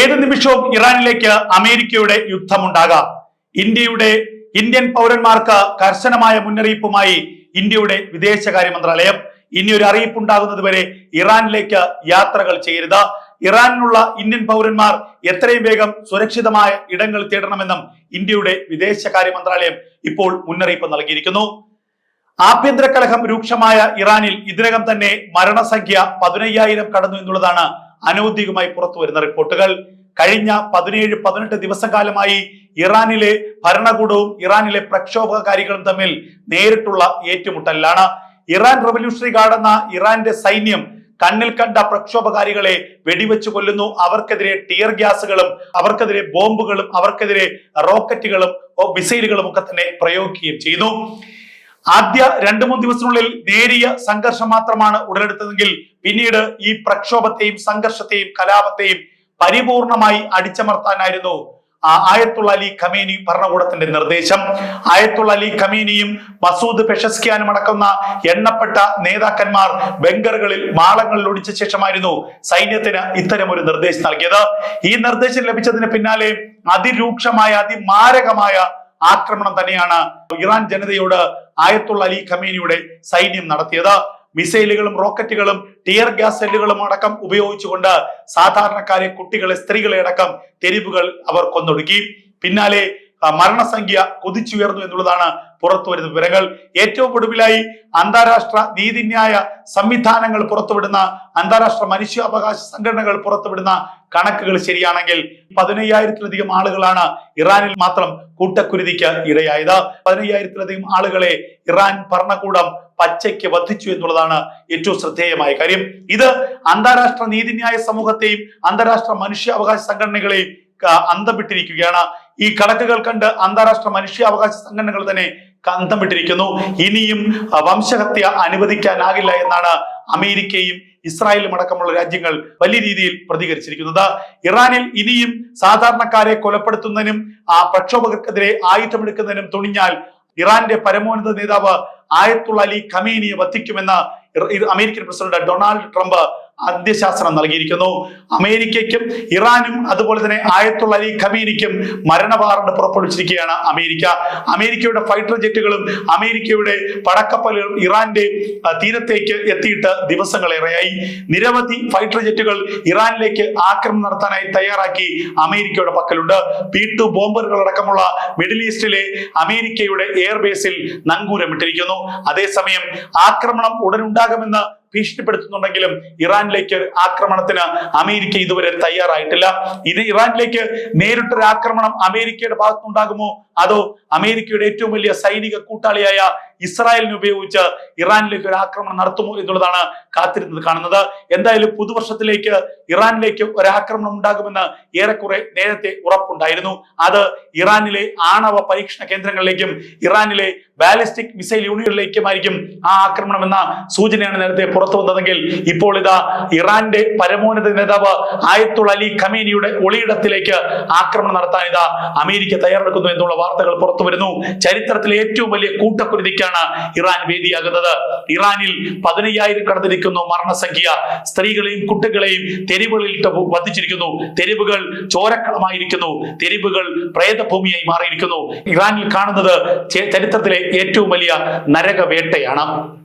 ഏത് നിമിഷവും ഇറാനിലേക്ക് അമേരിക്കയുടെ യുദ്ധമുണ്ടാകാം. ഇന്ത്യയുടെ ഇന്ത്യൻ പൗരന്മാർക്ക് കർശനമായ മുന്നറിയിപ്പുമായി ഇന്ത്യയുടെ വിദേശകാര്യ മന്ത്രാലയം ഇനി ഒരു അറിയിപ്പ് ഉണ്ടാകുന്നത് വരെ ഇറാനിലേക്ക് യാത്രകൾ ചെയ്യരുത്. ഇറാനിലുള്ള ഇന്ത്യൻ പൗരന്മാർ എത്രയും വേഗം സുരക്ഷിതമായ ഇടങ്ങൾ തേടണമെന്നും ഇന്ത്യയുടെ വിദേശകാര്യ മന്ത്രാലയം ഇപ്പോൾ മുന്നറിയിപ്പ് നൽകിയിരിക്കുന്നു. ആഭ്യന്തര കലഹം രൂക്ഷമായ ഇറാനിൽ ഇതിനകം തന്നെ മരണസംഖ്യ പതിനയ്യായിരം കടന്നു എന്നുള്ളതാണ് അനൌദ്യോഗികമായി പുറത്തു വരുന്ന റിപ്പോർട്ടുകൾ. കഴിഞ്ഞ പതിനേഴ് പതിനെട്ട് ദിവസകാലമായി ഇറാനിലെ ഭരണകൂടവും ഇറാനിലെ പ്രക്ഷോഭകാരികളും തമ്മിൽ നേരിട്ടുള്ള ഏറ്റുമുട്ടലിലാണ്. ഇറാൻ റവല്യൂഷണറി ഗാർഡ് എന്ന ഇറാന്റെ സൈന്യം കണ്ണിൽ കണ്ട പ്രക്ഷോഭകാരികളെ വെടിവെച്ച് കൊല്ലുന്നു. അവർക്കെതിരെ ടിയർ ഗ്യാസുകളും അവർക്കെതിരെ ബോംബുകളും അവർക്കെതിരെ റോക്കറ്റുകളും മിസൈലുകളും ഒക്കെ തന്നെ പ്രയോഗിക്കുകയും ചെയ്യുന്നു. ആദ്യ രണ്ടു മൂന്ന് ദിവസത്തിനുള്ളിൽ നേരിയ സംഘർഷം മാത്രമാണ് ഉടലെടുത്തതെങ്കിൽ പിന്നീട് ഈ പ്രക്ഷോഭത്തെയും സംഘർഷത്തെയും കലാപത്തെയും പരിപൂർണമായി അടിച്ചമർത്താനായിരുന്നു ആയത്തുള്ള അലി ഖമീനി ഭരണകൂടത്തിന്റെ നിർദ്ദേശം. ആയത്തുള്ള അലി ഖമീനിയും മസൂദ് പെഷസ്കിയാനും അടക്കുന്ന എണ്ണപ്പെട്ട നേതാക്കന്മാർ ബംഗറുകളിൽ മാളങ്ങളിൽ ഒടിച്ച ശേഷമായിരുന്നു സൈന്യത്തിന് ഇത്തരം ഒരു നിർദ്ദേശം നൽകിയത്. ഈ നിർദ്ദേശം ലഭിച്ചതിന് പിന്നാലെ അതിരൂക്ഷമായ അതിമാരകമായ ആക്രമണം തന്നെയാണ് ഇറാൻ ജനതയോട് ആയത്തുള്ള അലി ഖമീനിയുടെ സൈന്യം നടത്തിയത്. മിസൈലുകളും റോക്കറ്റുകളും ടിയർ ഗ്യാസ് സെല്ലുകളും അടക്കം ഉപയോഗിച്ചുകൊണ്ട് സാധാരണക്കാരെ കുട്ടികളെ സ്ത്രീകളെ അടക്കം തെരുവുകൾ അവർ കൊന്നൊടുക്കി. പിന്നാലെ മരണസംഖ്യ കുതിച്ചുയർന്നു എന്നുള്ളതാണ് പുറത്തു വരുന്ന വിവരങ്ങൾ. ഏറ്റവും ഒടുവിലായി അന്താരാഷ്ട്ര നീതിന്യായ സംവിധാനങ്ങൾ പുറത്തുവിടുന്ന അന്താരാഷ്ട്ര മനുഷ്യാവകാശ സംഘടനകൾ പുറത്തുവിടുന്ന കണക്കുകൾ ശരിയാണെങ്കിൽ പതിനയ്യായിരത്തിലധികം ആളുകളാണ് ഇറാനിൽ മാത്രം കൂട്ടക്കുരുതിക്ക് ഇടയായത് പതിനയ്യായിരത്തിലധികം ആളുകളെ ഇറാൻ ഭരണകൂടം പച്ചയ്ക്ക് വധിച്ചു എന്നുള്ളതാണ് ഏറ്റവും ശ്രദ്ധേയമായ കാര്യം. ഇത് അന്താരാഷ്ട്ര നീതിന്യായ സമൂഹത്തെയും അന്താരാഷ്ട്ര മനുഷ്യാവകാശ സംഘടനകളെയും അന്തപ്പെട്ടിരിക്കുകയാണ് ഈ കണക്കുകൾ കണ്ട് അന്താരാഷ്ട്ര മനുഷ്യാവകാശ സംഘടനകൾ തന്നെ കന്തം വിട്ടിരിക്കുന്നു ഇനിയും വംശഹത്യ അനുവദിക്കാനാകില്ല എന്നാണ് അമേരിക്കയും ഇസ്രായേലും അടക്കമുള്ള രാജ്യങ്ങൾ വലിയ രീതിയിൽ പ്രതികരിച്ചിരിക്കുന്നത്. ഇറാനിൽ ഇനിയും സാധാരണക്കാരെ കൊലപ്പെടുത്തുന്നതിനും ആ പ്രക്ഷോഭകർക്കെതിരെ ആയുധമെടുക്കുന്നതിനും തുണിഞ്ഞാൽ ഇറാന്റെ പരമോന്നത നേതാവ് ആയത്തുള്ള അലി ഖമീനിയെ വധിക്കുമെന്ന് അമേരിക്കൻ പ്രസിഡന്റ് ഡൊണാൾഡ് ട്രംപ് അന്ത്യശാസനം നൽകിയിരിക്കുന്നു. അമേരിക്കയ്ക്കും ഇറാനും അതുപോലെ തന്നെ ആയത്തുള്ള അലി ഖമീനിക്കും മരണ വാറണ്ട് പുറപ്പെടുവിച്ചിരിക്കുകയാണ് അമേരിക്ക. അമേരിക്കയുടെ ഫൈറ്റർ ജെറ്റുകളും അമേരിക്കയുടെ പടക്കപ്പലുകളും ഇറാന്റെ തീരത്തേക്ക് എത്തിയിട്ട് ദിവസങ്ങളേറെയായി നിരവധി ഫൈറ്റർ ജെറ്റുകൾ ഇറാനിലേക്ക് ആക്രമണം നടത്താനായി തയ്യാറാക്കി അമേരിക്കയുടെ പക്കലുണ്ട്. പി ടു ബോംബറുകൾ അടക്കമുള്ള മിഡിൽ ഈസ്റ്റിലെ അമേരിക്കയുടെ എയർബേസിൽ നങ്കൂരമിട്ടിരിക്കുന്നു. അതേസമയം ആക്രമണം ഉടനുണ്ടാകുമെന്ന് ഭീഷണിപ്പെടുത്തുന്നുണ്ടെങ്കിലും ഇറാനിലേക്ക് ആക്രമണത്തിന് അമേരിക്ക ഇതുവരെ തയ്യാറായിട്ടില്ല. ഇത് ഇറാനിലേക്ക് നേരിട്ടൊരു ആക്രമണം അമേരിക്കയുടെ ഭാഗത്തുണ്ടാകുമോ അതോ അമേരിക്കയുടെ ഏറ്റവും വലിയ സൈനിക കൂട്ടാളിയായ ഇസ്രായേലിനെ ഉപയോഗിച്ച് ഇറാനിലേക്ക് ഒരു ആക്രമണം നടത്തുമോ എന്നുള്ളതാണ് കാത്തിരുന്നത് കാണുന്നത്. എന്തായാലും പുതുവർഷത്തിലേക്ക് ഇറാനിലേക്ക് ഒരു ആക്രമണം ഉണ്ടാകുമെന്ന് ഏറെക്കുറെ നേരത്തെ ഉറപ്പുണ്ടായിരുന്നു. അത് ഇറാനിലെ ആണവ പരീക്ഷണ കേന്ദ്രങ്ങളിലേക്കും ഇറാനിലെ ബാലിസ്റ്റിക് മിസൈൽ യൂണിറ്റുകളിലേക്കുമായിരിക്കും ആ ആക്രമണം എന്ന സൂചനയാണ് നേരത്തെ പുറത്തു വന്നതെങ്കിൽ ഇപ്പോൾ ഇതാ ഇറാന്റെ പരമോന്നത നേതാവ് ആയത്തുൾ അലി ഖമീനിയുടെ ഒളിയിടത്തിലേക്ക് ആക്രമണം നടത്താൻ ഇതാ അമേരിക്ക തയ്യാറെടുക്കുന്നു എന്നുള്ള വാർത്തകൾ പുറത്തു വരുന്നു. ചരിത്രത്തിലെ ഏറ്റവും വലിയ കൂട്ടക്കുരുതിക്കാണ് ഇറാൻ വേദിയാകുന്നത്? ഇറാനിൽ പതിനയ്യായിരം കടന്നിരിക്കുന്നു മരണസംഖ്യ. സ്ത്രീകളെയും കുട്ടികളെയും തെരുവുകളിൽ വധിച്ചിരിക്കുന്നു. തെരുവുകൾ ചോരക്കളമായിരിക്കുന്നു. തെരുവുകൾ പ്രേതഭൂമിയായി മാറിയിരിക്കുന്നു. ഇറാനിൽ കാണുന്നത് ചരിത്രത്തിലെ ഏറ്റവും വലിയ നരകവേട്ടയാണ്.